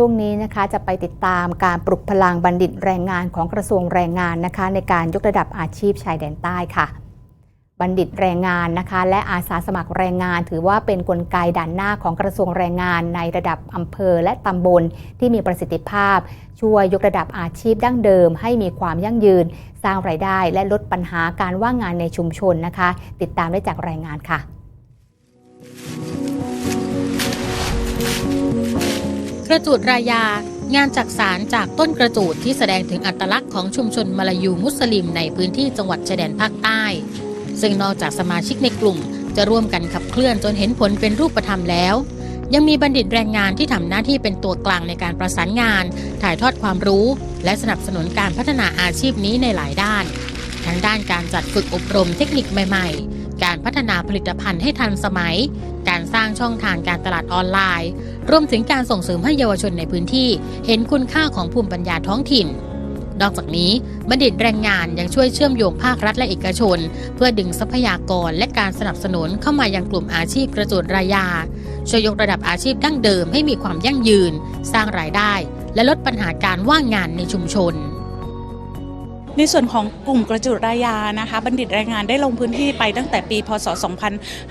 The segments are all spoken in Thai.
ช่วงนี้นะคะจะไปติดตามการปลุกพลังบัณฑิตแรงงานของกระทรวงแรงงานนะคะ ในการยกระดับอาชีพชายแดนใต้ค่ะ บัณฑิตแรงงานนะคะ และอาสาสมัครแรงงาน ถือว่าเป็นนกลไกด่านหน้าของกระทรวงแรงงาน ในระดับอำเภอและตำบลที่มีประสิทธิภาพ ช่วยยกระดับอาชีพดั้งเดิม ให้มีความยั่งยืน สร้างรายได้และลดปัญหาการว่างงานในชุมชนนะคะ ติดตามได้จากรายงานค่ะ กระจูดรายา งานจักสารจากต้นกระจูดที่แสดงถึงอัตลักษณ์ของชุมชนมาลายูมุสลิมในพื้นที่จังหวัดชายแดนภาคใต้ ซึ่งนอกจากสมาชิกในกลุ่ม จะร่วมกันขับเคลื่อนจนเห็นผลเป็นรูปธรรมแล้ว ยังมีบัณฑิตแรงงานที่ทำหน้าที่เป็นตัวกลางในการประสานงาน ถ่ายทอดความรู้ และสนับสนุนการพัฒนาอาชีพนี้ในหลายด้าน ทั้งด้านการจัดฝึกอบรมเทคนิคใหม่ๆ การพัฒนาผลิตภัณฑ์ให้ทันสมัย การสร้างช่องทางการตลาดออนไลน์ รวมถึงการส่งเสริมให้เยาวชนในพื้นที่ เห็นคุณค่าของภูมิปัญญาท้องถิ่น นอกจากนี้บัณฑิตแรงงานยังช่วยเชื่อมโยงภาครัฐและเอกชน เพื่อดึงทรัพยากรและการสนับสนุนเข้ามายังกลุ่มอาชีพกระจุดรายา ช่วยยกระดับอาชีพดั้งเดิมให้มีความยั่งยืน สร้างรายได้ และลดปัญหาการว่างงานในชุมชน ในส่วนของกลุ่มกระจุดรายานะคะ บัณฑิตแรงงานได้ลงพื้นที่ไปตั้งแต่ปีพศ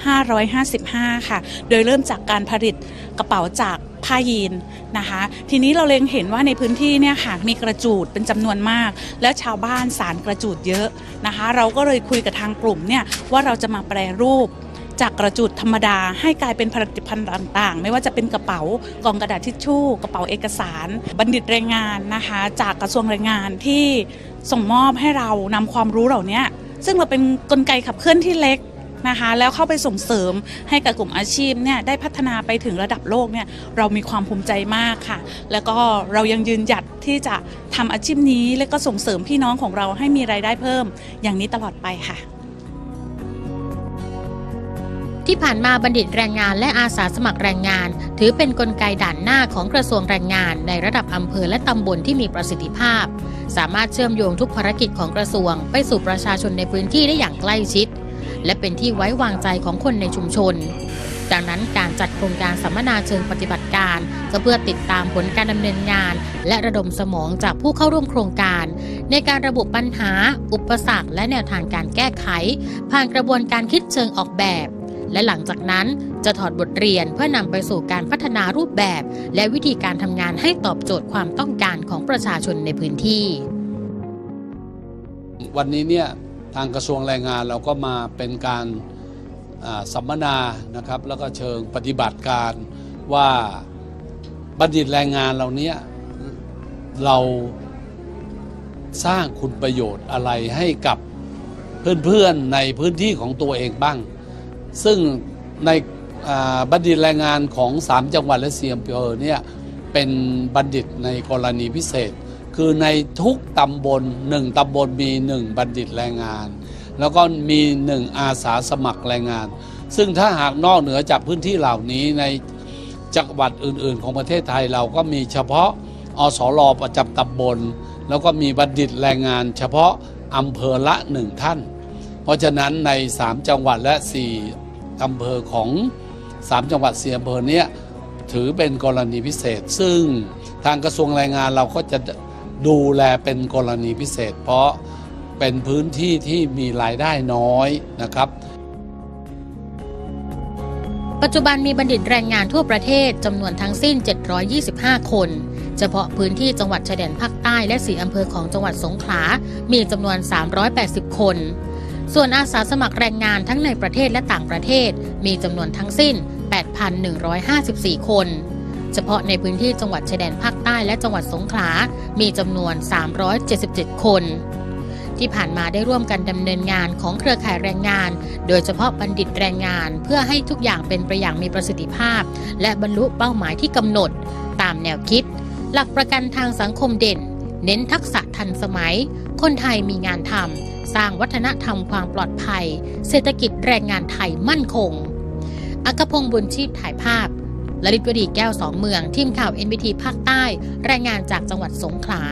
2555 ค่ะ โดยเริ่มจากการผลิตกระเป๋าจากผ้ายีนนะคะ ทีนี้เราเล็งเห็นว่าในพื้นที่เนี่ยค่ะมีกระจูดเป็นจำนวนมาก และชาวบ้านสารกระจูดเยอะนะคะ เราก็เลยคุยกับทางกลุ่มเนี่ยว่าเราจะมาแปรรูป จากกระจุดธรรมดาให้กลายเป็นผลิตภัณฑ์ต่างๆ ไม่ว่าจะเป็นกระเป๋ากล่องกระดาษทิชชู่ กระเป๋าเอกสาร บัณฑิตแรงงานนะคะ จากกระทรวงแรงงานที่ส่งมอบให้เรานำความรู้เหล่านี้ซึ่งเราเป็นกลไกขับเคลื่อนที่เล็กนะคะแล้วเข้าไปส่งเสริมให้กับกลุ่มอาชีพเนี่ยได้พัฒนาไปถึงระดับโลกเนี่ยเรามีความภูมิใจมากค่ะ แล้วก็เรายังยืนหยัดที่จะทำอาชีพนี้ และก็ส่งเสริมพี่น้องของเราให้มีรายได้เพิ่ม อย่างนี้ตลอดไปค่ะ ที่ผ่านมาบัณฑิตแรงงานและอาสาสมัครแรงงาน ถือเป็นนกลไกด่านหน้าของกระทรวงแรงงาน ในระดับอำเภอและตำบลที่มีประสิทธิภาพ สามารถเชื่อมโยงทุกภารกิจของกระทรวง ไปสู่ประชาชนในพื้นที่ได้อย่างใกล้ชิด และเป็นที่ไว้วางใจของคนในชุมชน ดังนั้นการจัดโครงการสัมมนาเชิงปฏิบัติการก็เพื่อติดตามผลการดำเนินงาน และระดมสมองจากผู้เข้าร่วมโครงการ ในการระบุปัญหา อุปสรรค และแนวทางการแก้ไข ผ่านกระบวนการคิดเชิงออกแบบ และหลังจากนั้นจะถอดบทเรียนเพื่อนำไปสู่การพัฒนารูปแบบ และวิธีการทำงานให้ตอบโจทย์ความต้องการของประชาชนในพื้นที่ วันนี้เนี่ยทางกระทรวงแรงงานเราก็มาเป็นการสัมมนานะครับ แล้วก็เชิงปฏิบัติการว่าบัณฑิตแรงงานเราเนี้ยเราสร้างคุณประโยชน์อะไรให้กับเพื่อนๆในพื้นที่ของตัวเองบ้าง ซึ่งในบัณฑิตแรงงานของ 3 จังหวัดและเซียมเภอเนี่ยเป็นบัณฑิตในกรณีพิเศษ คือในทุกตำบลหนึ่งตำบลมีหนึ่งบัณฑิตแรงงาน แล้วก็มีหนึ่งอาสาสมัครแรงงาน ซึ่งถ้าหากนอกเหนือจากพื้นที่เหล่านี้ในจังหวัดอื่น ๆ ของประเทศไทยเราก็มีเฉพาะอสรประจำตำบล แล้วก็มีบัณฑิตแรงงาน เฉพาะอำเภอละหนึ่งท่าน เพราะฉะนั้นใน 3 จังหวัดและ 4 อำเภอของ 3 จังหวัด4อำเภอเนี้ยถือเป็นกรณีพิเศษ ซึ่งทางกระทรวงแรงงานเราก็จะดูแลเป็นกรณีพิเศษ เพราะเป็นพื้นที่ที่มีรายได้น้อยนะครับ ปัจจุบันมีบัณฑิตแรงงานทั่วประเทศจำนวนทั้งสิ้น 725 คนเฉพาะพื้นที่จังหวัดชายแดนภาคใต้และสีอำเภอของจังหวัดสงขลา มีจำนวน 380 คน ส่วนอาสาสมัครแรงงานทั้งในประเทศและต่างประเทศ มีจำนวนทั้งสิ้น 8,154 คน เฉพาะในพื้นที่จังหวัดชายแดนภาคใต้และจังหวัดสงขลา มีจำนวน 377 คน ที่ผ่านมาได้ร่วมกันดำเนินงานของเครือข่ายแรงงาน โดยเฉพาะบัณฑิตแรงงานเพื่อให้ทุกอย่างเป็นไปอย่างมีประสิทธิภาพ และบรรลุเป้าหมายที่กำหนด ตามแนวคิด หลักประกันทางสังคมเด่น เน้นทักษะทันสมัย คนไทยมีงานทำสร้างวัฒนธรรมความปลอดภัย เศรษฐกิจแรงงานไทยมั่นคง อักพงศ์บุญชีพถ่ายภาพลลิตวดีแก้วสองเมือง ทีมข่าว NBT ภาคใต้ รายงานจากจังหวัดสงขลา